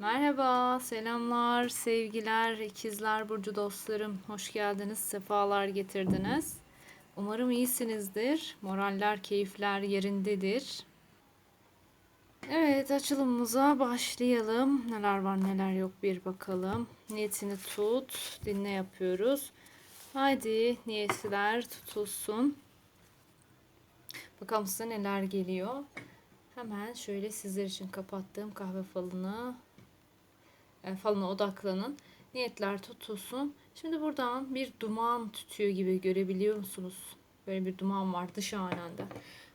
Merhaba, selamlar, sevgiler, ikizler burcu dostlarım. Hoş geldiniz, sefalar getirdiniz. Umarım iyisinizdir. Moraller, keyifler yerindedir. Evet, açılımımıza başlayalım. Neler var, neler yok bir bakalım. Niyetini tut, dinle yapıyoruz. Haydi niyetler tutulsun. Bakalım size neler geliyor. Hemen şöyle sizler için kapattığım kahve falını falına odaklanın. Niyetler tutulsun. Şimdi buradan bir duman tütüyor gibi görebiliyor musunuz? Böyle bir duman var dış anende.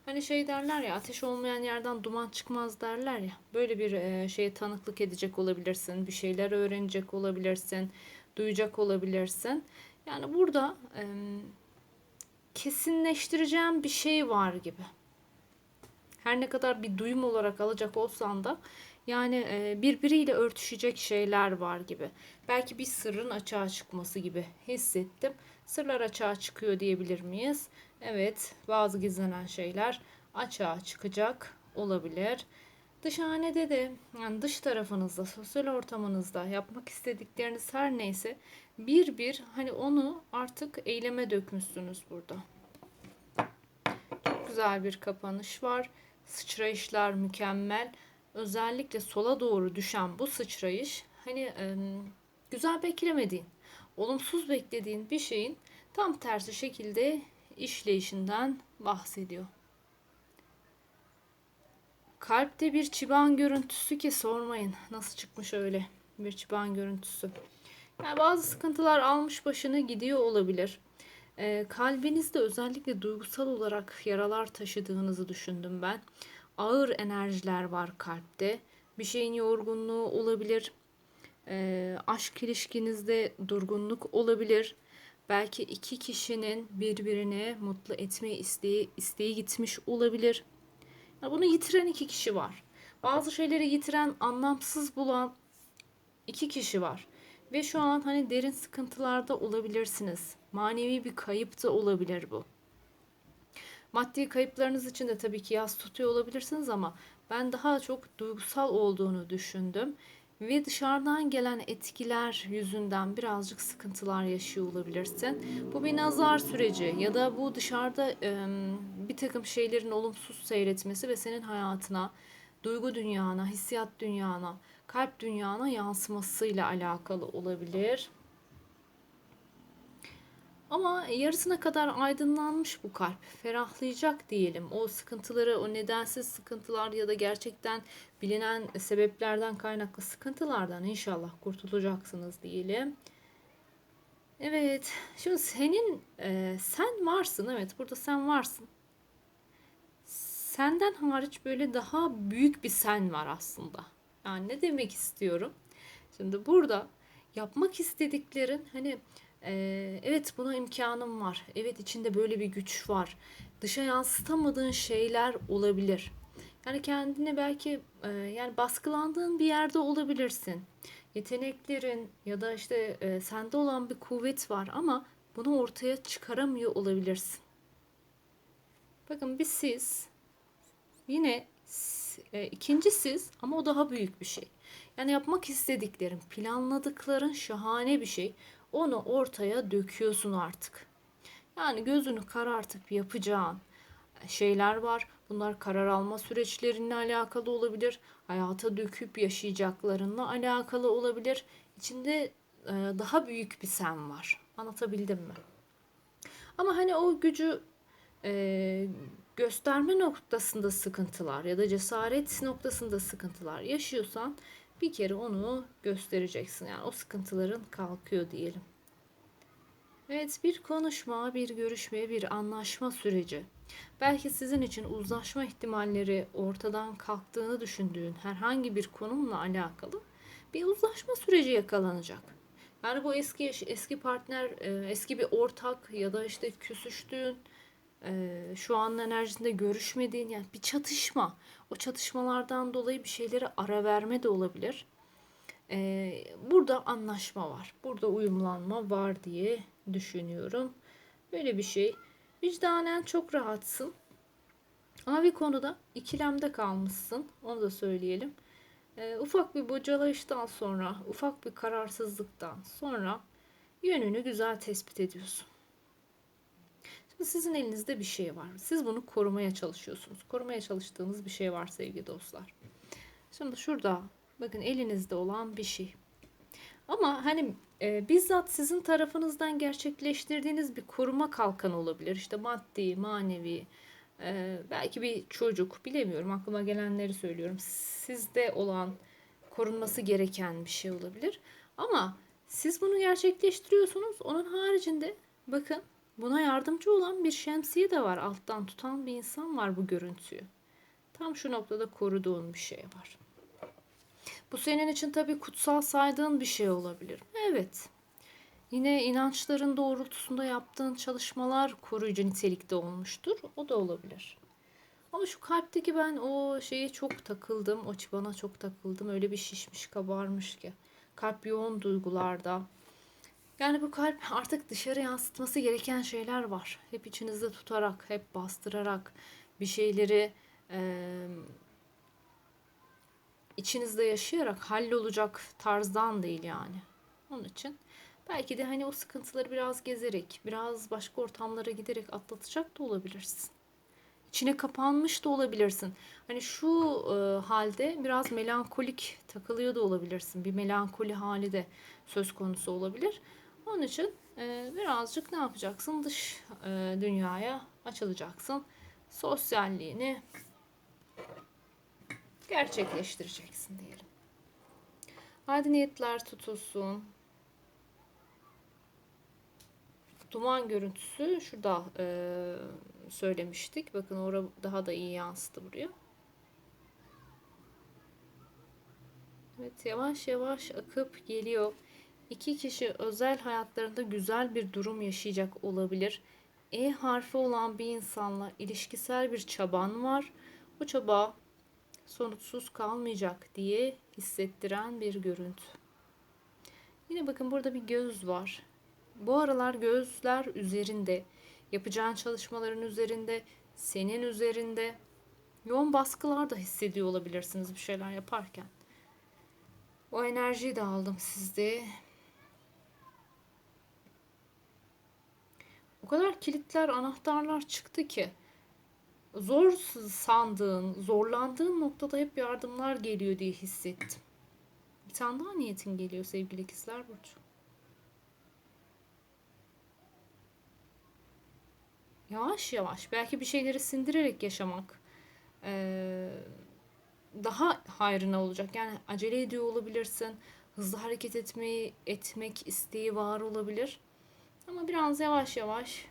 Hani şey derler ya ateş olmayan yerden duman çıkmaz derler ya. Böyle bir e, şeye tanıklık edecek olabilirsin. Bir şeyler öğrenecek olabilirsin. Duyacak olabilirsin. Yani burada e, kesinleştireceğim bir şey var gibi. Her ne kadar bir duyum olarak alacak olsan da yani birbiriyle örtüşecek şeyler var gibi. Belki bir sırrın açığa çıkması gibi hissettim. Sırlar açığa çıkıyor diyebilir miyiz? Evet, bazı gizlenen şeyler açığa çıkacak olabilir. Dışhanede de yani dış tarafınızda, sosyal ortamınızda yapmak istedikleriniz her neyse bir bir hani onu artık eyleme dökmüşsünüz burada. Çok güzel bir kapanış var. Sıçrayışlar mükemmel özellikle sola doğru düşen bu sıçrayış hani e, güzel beklemediğin, olumsuz beklediğin bir şeyin tam tersi şekilde işleyişinden bahsediyor. Kalpte bir çıban görüntüsü ki sormayın nasıl çıkmış öyle bir çıban görüntüsü. Yani bazı sıkıntılar almış başını gidiyor olabilir. E, kalbinizde özellikle duygusal olarak yaralar taşıdığınızı düşündüm ben ağır enerjiler var kalpte. Bir şeyin yorgunluğu olabilir. E, aşk ilişkinizde durgunluk olabilir. Belki iki kişinin birbirini mutlu etme isteği, isteği gitmiş olabilir. Yani bunu yitiren iki kişi var. Bazı şeyleri yitiren, anlamsız bulan iki kişi var. Ve şu an hani derin sıkıntılarda olabilirsiniz. Manevi bir kayıp da olabilir bu. Maddi kayıplarınız için de tabii ki yaz tutuyor olabilirsiniz ama ben daha çok duygusal olduğunu düşündüm ve dışarıdan gelen etkiler yüzünden birazcık sıkıntılar yaşıyor olabilirsin. Bu bir nazar süreci ya da bu dışarıda bir takım şeylerin olumsuz seyretmesi ve senin hayatına, duygu dünyana, hissiyat dünyana, kalp dünyana yansımasıyla alakalı olabilir. Ama yarısına kadar aydınlanmış bu kalp. Ferahlayacak diyelim. O sıkıntıları, o nedensiz sıkıntılar ya da gerçekten bilinen sebeplerden kaynaklı sıkıntılardan inşallah kurtulacaksınız diyelim. Evet. Şimdi senin e, sen varsın. Evet, burada sen varsın. Senden hariç böyle daha büyük bir sen var aslında. Yani ne demek istiyorum? Şimdi burada yapmak istediklerin hani ee, evet buna imkanım var. Evet içinde böyle bir güç var. Dışa yansıtamadığın şeyler olabilir. Yani kendini belki e, yani baskılandığın bir yerde olabilirsin. Yeteneklerin ya da işte e, sende olan bir kuvvet var ama bunu ortaya çıkaramıyor olabilirsin. Bakın bir siz yine e, ikinci siz ama o daha büyük bir şey. Yani yapmak istediklerin, planladıkların şahane bir şey onu ortaya döküyorsun artık. Yani gözünü karartıp yapacağın şeyler var. Bunlar karar alma süreçlerinle alakalı olabilir. Hayata döküp yaşayacaklarınla alakalı olabilir. İçinde e, daha büyük bir sen var. Anlatabildim mi? Ama hani o gücü e, gösterme noktasında sıkıntılar ya da cesaret noktasında sıkıntılar yaşıyorsan bir kere onu göstereceksin. Yani o sıkıntıların kalkıyor diyelim. Evet bir konuşma, bir görüşme, bir anlaşma süreci. Belki sizin için uzlaşma ihtimalleri ortadan kalktığını düşündüğün herhangi bir konumla alakalı bir uzlaşma süreci yakalanacak. Yani bu eski eski partner, e, eski bir ortak ya da işte küsüştüğün, şu an enerjisinde görüşmediğin yani bir çatışma. O çatışmalardan dolayı bir şeylere ara verme de olabilir. E, burada anlaşma var. Burada uyumlanma var diye düşünüyorum. Böyle bir şey. Vicdanen çok rahatsın. Ama bir konuda ikilemde kalmışsın. Onu da söyleyelim. e, ufak bir bocalayıştan sonra, ufak bir kararsızlıktan sonra yönünü güzel tespit ediyorsun. Şimdi sizin elinizde bir şey var. Siz bunu korumaya çalışıyorsunuz. Korumaya çalıştığınız bir şey var sevgili dostlar. Şimdi şurada bakın elinizde olan bir şey. Ama hani e, bizzat sizin tarafınızdan gerçekleştirdiğiniz bir koruma kalkanı olabilir. İşte maddi, manevi, e, belki bir çocuk bilemiyorum aklıma gelenleri söylüyorum. Sizde olan korunması gereken bir şey olabilir. Ama siz bunu gerçekleştiriyorsunuz. Onun haricinde bakın buna yardımcı olan bir şemsiye de var. Alttan tutan bir insan var bu görüntüyü. Tam şu noktada koruduğun bir şey var. Bu senin için tabii kutsal saydığın bir şey olabilir. Evet. Yine inançların doğrultusunda yaptığın çalışmalar koruyucu nitelikte olmuştur. O da olabilir. Ama şu kalpteki ben o şeye çok takıldım. O çibana çok takıldım. Öyle bir şişmiş kabarmış ki. Kalp yoğun duygularda. Yani bu kalp artık dışarı yansıtması gereken şeyler var. Hep içinizde tutarak, hep bastırarak bir şeyleri e, içinizde yaşayarak hallolacak tarzdan değil yani. Onun için belki de hani o sıkıntıları biraz gezerek, biraz başka ortamlara giderek atlatacak da olabilirsin. İçine kapanmış da olabilirsin. Hani şu e, halde biraz melankolik takılıyor da olabilirsin. Bir melankoli hali de söz konusu olabilir. Onun için e, birazcık ne yapacaksın? Dış e, dünyaya açılacaksın. Sosyalliğini gerçekleştireceksin diyelim. Hadi niyetler tutulsun. Duman görüntüsü şurada e, söylemiştik. Bakın orada daha da iyi yansıdı buraya. Evet yavaş yavaş akıp geliyor. İki kişi özel hayatlarında güzel bir durum yaşayacak olabilir. E harfi olan bir insanla ilişkisel bir çaban var. Bu çaba sonuçsuz kalmayacak diye hissettiren bir görüntü. Yine bakın burada bir göz var. Bu aralar gözler üzerinde, yapacağın çalışmaların üzerinde, senin üzerinde yoğun baskılar da hissediyor olabilirsiniz bir şeyler yaparken. O enerjiyi de aldım sizde. Kadar kilitler, anahtarlar çıktı ki zor sandığın, zorlandığın noktada hep yardımlar geliyor diye hissettim. Bir tane daha niyetin geliyor sevgili ikizler Burcu. Yavaş yavaş belki bir şeyleri sindirerek yaşamak ee, daha hayrına olacak. Yani acele ediyor olabilirsin. Hızlı hareket etmeyi etmek isteği var olabilir. Ama biraz yavaş yavaş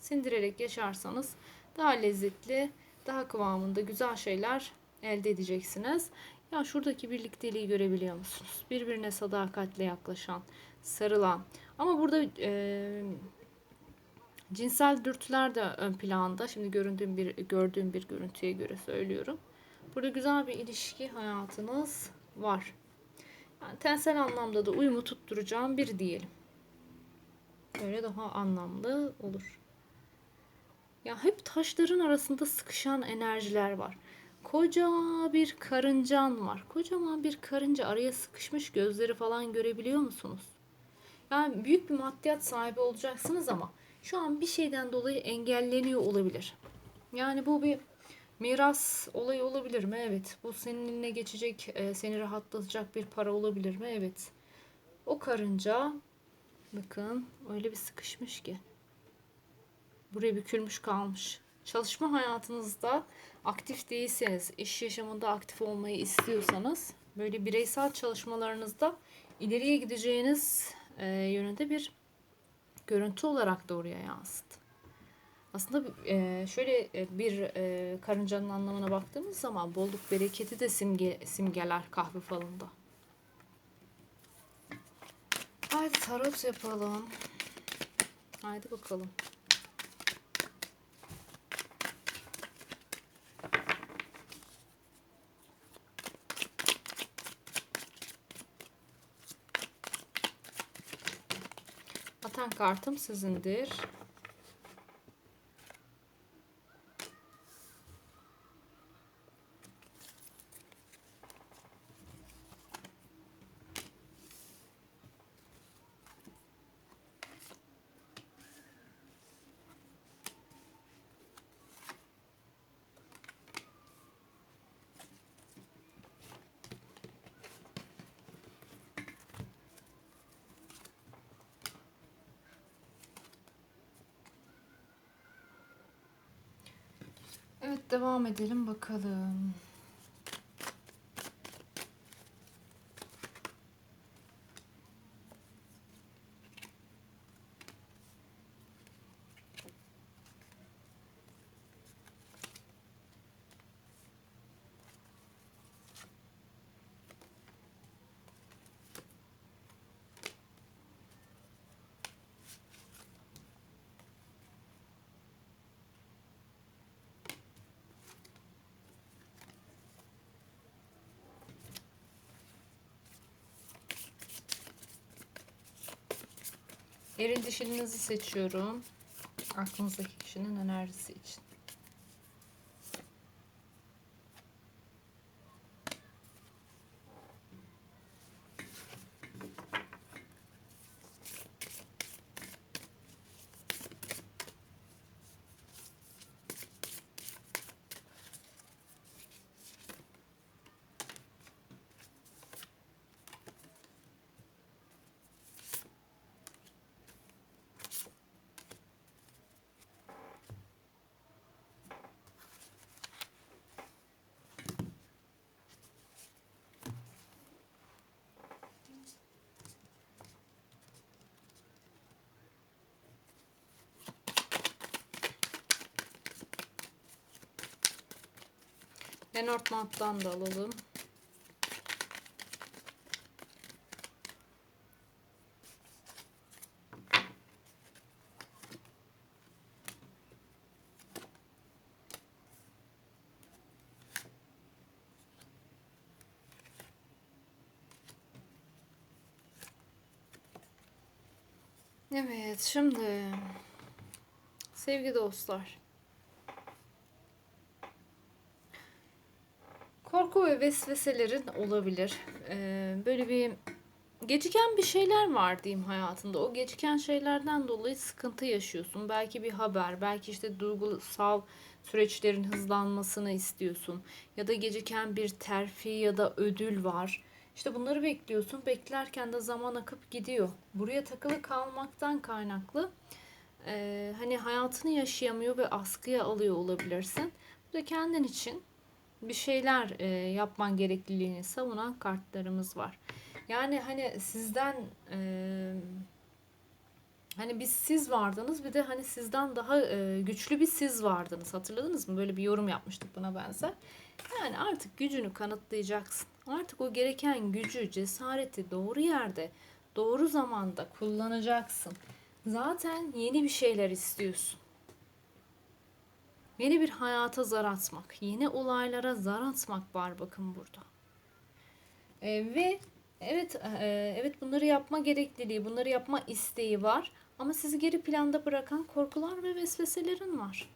sindirerek yaşarsanız daha lezzetli, daha kıvamında güzel şeyler elde edeceksiniz. Ya şuradaki birlikteliği görebiliyor musunuz? Birbirine sadakatle yaklaşan, sarılan. Ama burada e, cinsel dürtüler de ön planda. Şimdi göründüğüm bir gördüğüm bir görüntüye göre söylüyorum. Burada güzel bir ilişki hayatınız var. Yani tensel anlamda da uyumu tutturacağım bir diyelim. Böyle daha anlamlı olur. Ya hep taşların arasında sıkışan enerjiler var. Koca bir karıncan var. Kocaman bir karınca araya sıkışmış gözleri falan görebiliyor musunuz? Yani büyük bir maddiyat sahibi olacaksınız ama şu an bir şeyden dolayı engelleniyor olabilir. Yani bu bir miras olayı olabilir mi? Evet. Bu senin eline geçecek, e, seni rahatlatacak bir para olabilir mi? Evet. O karınca bakın öyle bir sıkışmış ki buraya bükülmüş kalmış. Çalışma hayatınızda aktif değilseniz, iş yaşamında aktif olmayı istiyorsanız böyle bireysel çalışmalarınızda ileriye gideceğiniz e, yönünde bir görüntü olarak da oraya yansıt. Aslında e, şöyle e, bir e, karıncanın anlamına baktığımız zaman bolluk bereketi de simge, simgeler kahve falında. Haydi tarot yapalım. Haydi bakalım. Atan kartım sizindir. Evet devam edelim bakalım. Eril dişilinizi seçiyorum. Aklınızdaki kişinin enerjisi için. Lenormand'dan da alalım. Evet, şimdi sevgili dostlar. Ve vesveselerin olabilir. Ee, böyle bir geciken bir şeyler var diyeyim hayatında. O geciken şeylerden dolayı sıkıntı yaşıyorsun. Belki bir haber, belki işte duygusal süreçlerin hızlanmasını istiyorsun. Ya da geciken bir terfi ya da ödül var. İşte bunları bekliyorsun. Beklerken de zaman akıp gidiyor. Buraya takılı kalmaktan kaynaklı e, hani hayatını yaşayamıyor ve askıya alıyor olabilirsin. Bu da kendin için bir şeyler e, yapman gerekliliğini savunan kartlarımız var. Yani hani sizden e, hani biz siz vardınız bir de hani sizden daha e, güçlü bir siz vardınız. Hatırladınız mı? Böyle bir yorum yapmıştık buna benzer. Yani artık gücünü kanıtlayacaksın. Artık o gereken gücü, cesareti doğru yerde, doğru zamanda kullanacaksın. Zaten yeni bir şeyler istiyorsun. Yeni bir hayata zar atmak, yeni olaylara zar atmak var bakın burada. E, ve evet e, evet bunları yapma gerekliliği, bunları yapma isteği var ama sizi geri planda bırakan korkular ve vesveselerin var.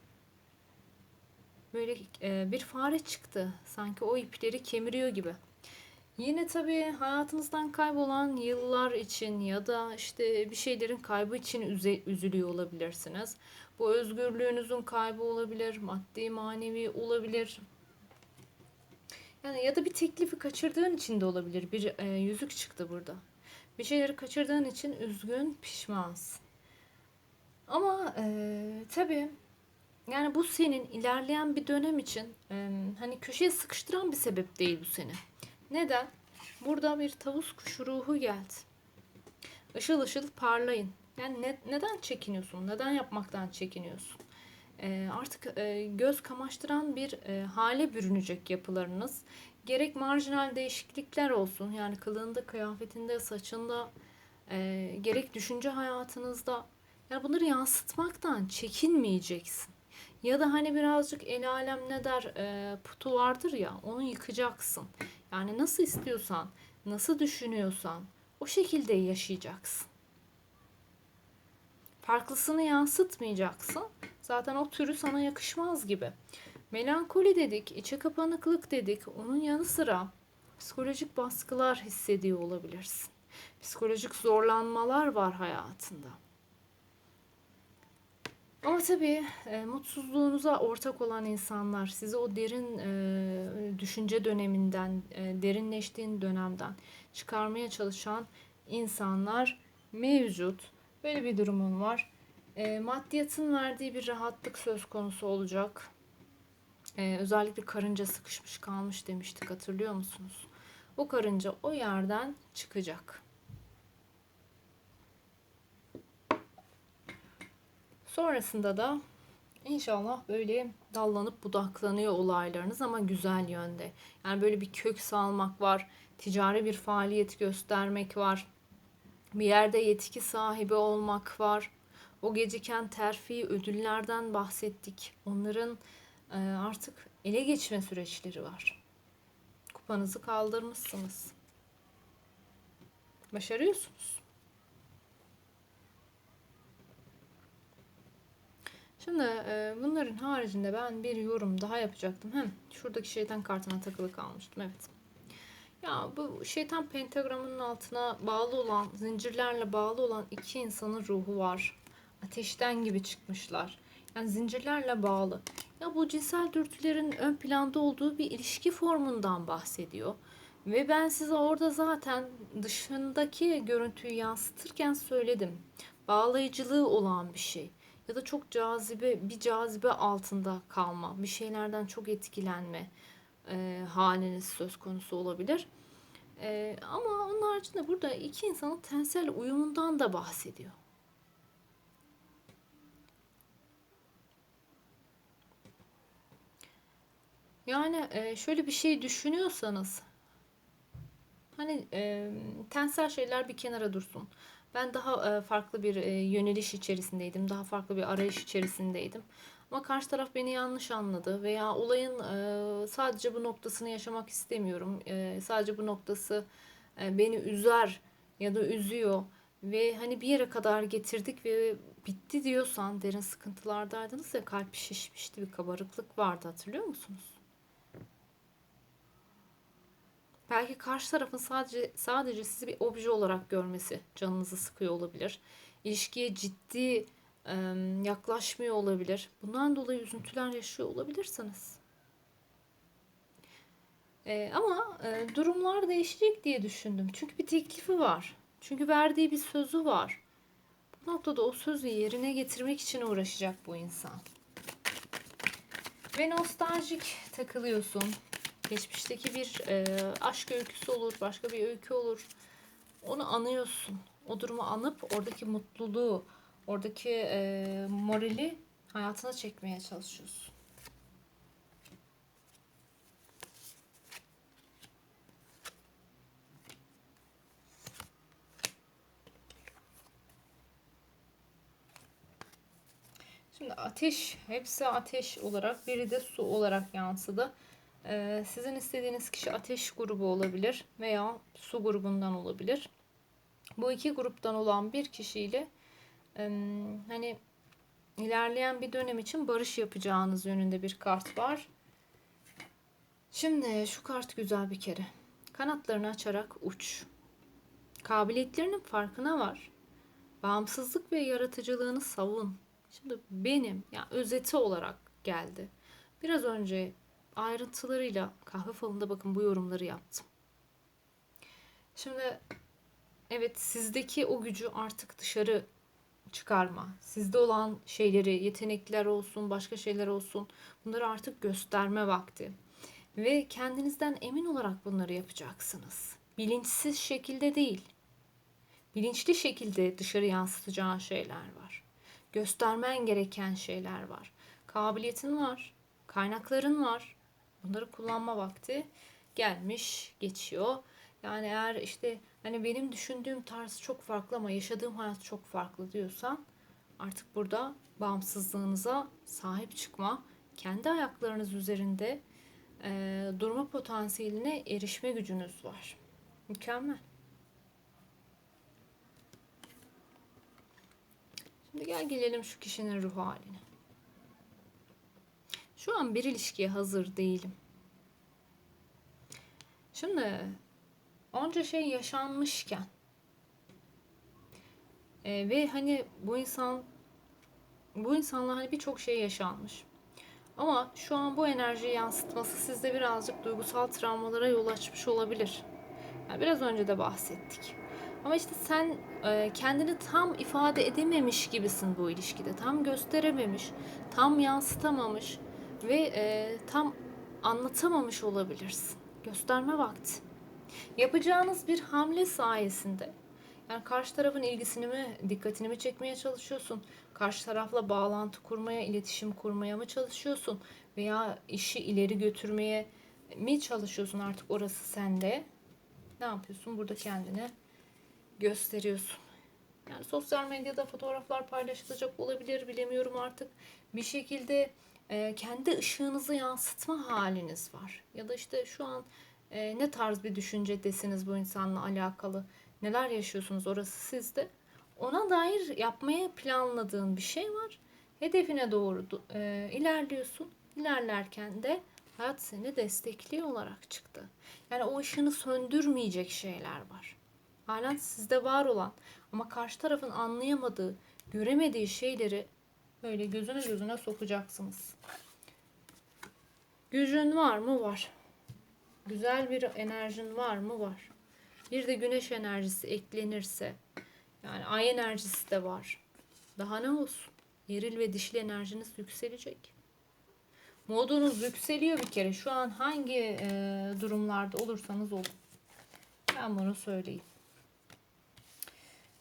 Böyle e, bir fare çıktı. Sanki o ipleri kemiriyor gibi. Yine tabii hayatınızdan kaybolan yıllar için ya da işte bir şeylerin kaybı için üzülüyor olabilirsiniz. Bu özgürlüğünüzün kaybı olabilir, maddi manevi olabilir. Yani ya da bir teklifi kaçırdığın için de olabilir. Bir e, yüzük çıktı burada. Bir şeyleri kaçırdığın için üzgün, pişmansın. Ama e, tabii yani bu senin ilerleyen bir dönem için e, hani köşeye sıkıştıran bir sebep değil bu seni. Neden? Burada bir tavus kuşu ruhu geldi. Işıl ışıl parlayın. Yani ne, neden çekiniyorsun? Neden yapmaktan çekiniyorsun? E, artık e, göz kamaştıran bir e, hale bürünecek yapılarınız. Gerek marjinal değişiklikler olsun. Yani kılığında, kıyafetinde, saçında, e, gerek düşünce hayatınızda. Yani bunları yansıtmaktan çekinmeyeceksin. Ya da hani birazcık el alem ne der e, putu vardır ya onu yıkacaksın. Yani nasıl istiyorsan, nasıl düşünüyorsan o şekilde yaşayacaksın. Farklısını yansıtmayacaksın. Zaten o türü sana yakışmaz gibi. Melankoli dedik, içe kapanıklık dedik. Onun yanı sıra psikolojik baskılar hissediyor olabilirsin. Psikolojik zorlanmalar var hayatında. Ama tabii e, mutsuzluğunuza ortak olan insanlar, sizi o derin e, düşünce döneminden, e, derinleştiğin dönemden çıkarmaya çalışan insanlar mevcut. Böyle bir durumun var. E, maddiyatın verdiği bir rahatlık söz konusu olacak. Ee, özellikle karınca sıkışmış kalmış demiştik hatırlıyor musunuz? O karınca o yerden çıkacak. Sonrasında da inşallah böyle dallanıp budaklanıyor olaylarınız ama güzel yönde. Yani böyle bir kök salmak var, ticari bir faaliyet göstermek var, bir yerde yetki sahibi olmak var. O geciken terfi ödüllerden bahsettik. Onların e, artık ele geçme süreçleri var. Kupanızı kaldırmışsınız. Başarıyorsunuz. Şimdi e, bunların haricinde ben bir yorum daha yapacaktım. Hem şuradaki şeytan kartına takılı kalmıştım. Evet. Ya bu şeytan pentagramının altına bağlı olan, zincirlerle bağlı olan iki insanın ruhu var. Ateşten gibi çıkmışlar. Yani zincirlerle bağlı. Ya bu cinsel dürtülerin ön planda olduğu bir ilişki formundan bahsediyor. Ve ben size orada zaten dışındaki görüntüyü yansıtırken söyledim. Bağlayıcılığı olan bir şey. Ya da çok cazibe, bir cazibe altında kalma. Bir şeylerden çok etkilenme e, haliniz söz konusu olabilir. E, ama onun haricinde burada iki insanın tensel uyumundan da bahsediyor. Yani e, şöyle bir şey düşünüyorsanız hani e, tensel şeyler bir kenara dursun. Ben daha e, farklı bir e, yöneliş içerisindeydim. Daha farklı bir arayış içerisindeydim. Ama karşı taraf beni yanlış anladı veya olayın e, sadece bu noktasını yaşamak istemiyorum. E, sadece bu noktası e, beni üzer ya da üzüyor ve hani bir yere kadar getirdik ve bitti diyorsan derin sıkıntılardaydınız ya kalp şişmişti bir kabarıklık vardı hatırlıyor musunuz? Belki karşı tarafın sadece sadece sizi bir obje olarak görmesi canınızı sıkıyor olabilir. İlişkiye ciddi yaklaşmıyor olabilir. Bundan dolayı üzüntüler yaşıyor olabilirsiniz. E, ama e, durumlar değişecek diye düşündüm. Çünkü bir teklifi var. Çünkü verdiği bir sözü var. Bu noktada o sözü yerine getirmek için uğraşacak bu insan. Ve nostaljik takılıyorsun. Geçmişteki bir e, aşk öyküsü olur, başka bir öykü olur. Onu anıyorsun. O durumu anıp oradaki mutluluğu, oradaki e, morali hayatına çekmeye çalışıyorsun. Şimdi ateş, hepsi ateş olarak, biri de su olarak yansıdı. Ee, sizin istediğiniz kişi ateş grubu olabilir veya su grubundan olabilir. Bu iki gruptan olan bir kişiyle hani ilerleyen bir dönem için barış yapacağınız yönünde bir kart var. Şimdi şu kart güzel bir kere. Kanatlarını açarak uç. Kabiliyetlerinin farkına var. Bağımsızlık ve yaratıcılığını savun. Şimdi benim yani özeti olarak geldi. Biraz önce ayrıntılarıyla kahve falında bakın bu yorumları yaptım. Şimdi evet sizdeki o gücü artık dışarı çıkarma. Sizde olan şeyleri, yetenekler olsun, başka şeyler olsun bunları artık gösterme vakti. Ve kendinizden emin olarak bunları yapacaksınız. Bilinçsiz şekilde değil. Bilinçli şekilde dışarı yansıtacağın şeyler var. Göstermen gereken şeyler var. Kabiliyetin var. Kaynakların var. Bunları kullanma vakti gelmiş, geçiyor. Yani eğer işte hani benim düşündüğüm tarz çok farklı ama yaşadığım hayat çok farklı diyorsan artık burada bağımsızlığınıza sahip çıkma, kendi ayaklarınız üzerinde e, durma potansiyeline erişme gücünüz var. Mükemmel. Şimdi gel gelelim şu kişinin ruh haline. Şu an bir ilişkiye hazır değilim. Şimdi onca şey yaşanmışken e, ve hani bu insan bu insanla hani birçok şey yaşanmış. Ama şu an bu enerjiyi yansıtması sizde birazcık duygusal travmalara yol açmış olabilir. Yani biraz önce de bahsettik. Ama işte sen e, kendini tam ifade edememiş gibisin bu ilişkide. Tam gösterememiş, tam yansıtamamış ve e, tam anlatamamış olabilirsin. Gösterme vakti. Yapacağınız bir hamle sayesinde yani karşı tarafın ilgisini mi, dikkatini mi çekmeye çalışıyorsun? Karşı tarafla bağlantı kurmaya, iletişim kurmaya mı çalışıyorsun? Veya işi ileri götürmeye mi çalışıyorsun artık orası sende? Ne yapıyorsun? Burada kendini gösteriyorsun. Yani sosyal medyada fotoğraflar paylaşılacak olabilir bilemiyorum artık. Bir şekilde kendi ışığınızı yansıtma haliniz var. Ya da işte şu an e, ne tarz bir düşüncedesiniz bu insanla alakalı. Neler yaşıyorsunuz orası sizde. Ona dair yapmaya planladığın bir şey var. Hedefine doğru e, ilerliyorsun. İlerlerken de hayat seni destekliyor olarak çıktı. Yani o ışığını söndürmeyecek şeyler var. Halen sizde var olan ama karşı tarafın anlayamadığı, göremediği şeyleri böyle gözüne gözüne sokacaksınız. Gücün var mı? Var. Güzel bir enerjin var mı? Var. Bir de güneş enerjisi eklenirse yani ay enerjisi de var. Daha ne olsun? Eril ve dişli enerjiniz yükselecek. Modunuz yükseliyor bir kere. Şu an hangi e, durumlarda olursanız olun. Ben bunu söyleyeyim.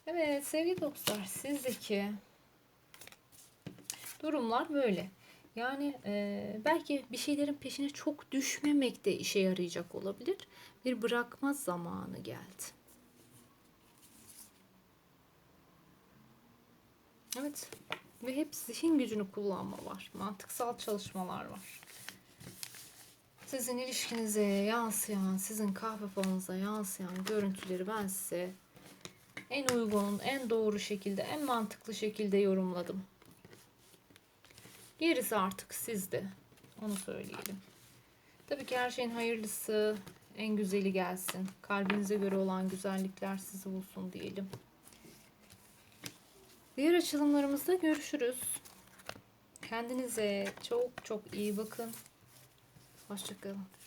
Evet sevgili dostlar sizdeki durumlar böyle. Yani e, belki bir şeylerin peşine çok düşmemek de işe yarayacak olabilir. Bir bırakma zamanı geldi. Evet. Ve hep zihin gücünü kullanma var. Mantıksal çalışmalar var. Sizin ilişkinize yansıyan, sizin kahve falınıza yansıyan görüntüleri ben size en uygun, en doğru şekilde, en mantıklı şekilde yorumladım. Gerisi artık sizde. Onu söyleyelim. Tabii ki her şeyin hayırlısı, en güzeli gelsin. Kalbinize göre olan güzellikler sizi bulsun diyelim. Diğer açılımlarımızda görüşürüz. Kendinize çok çok iyi bakın. Hoşçakalın.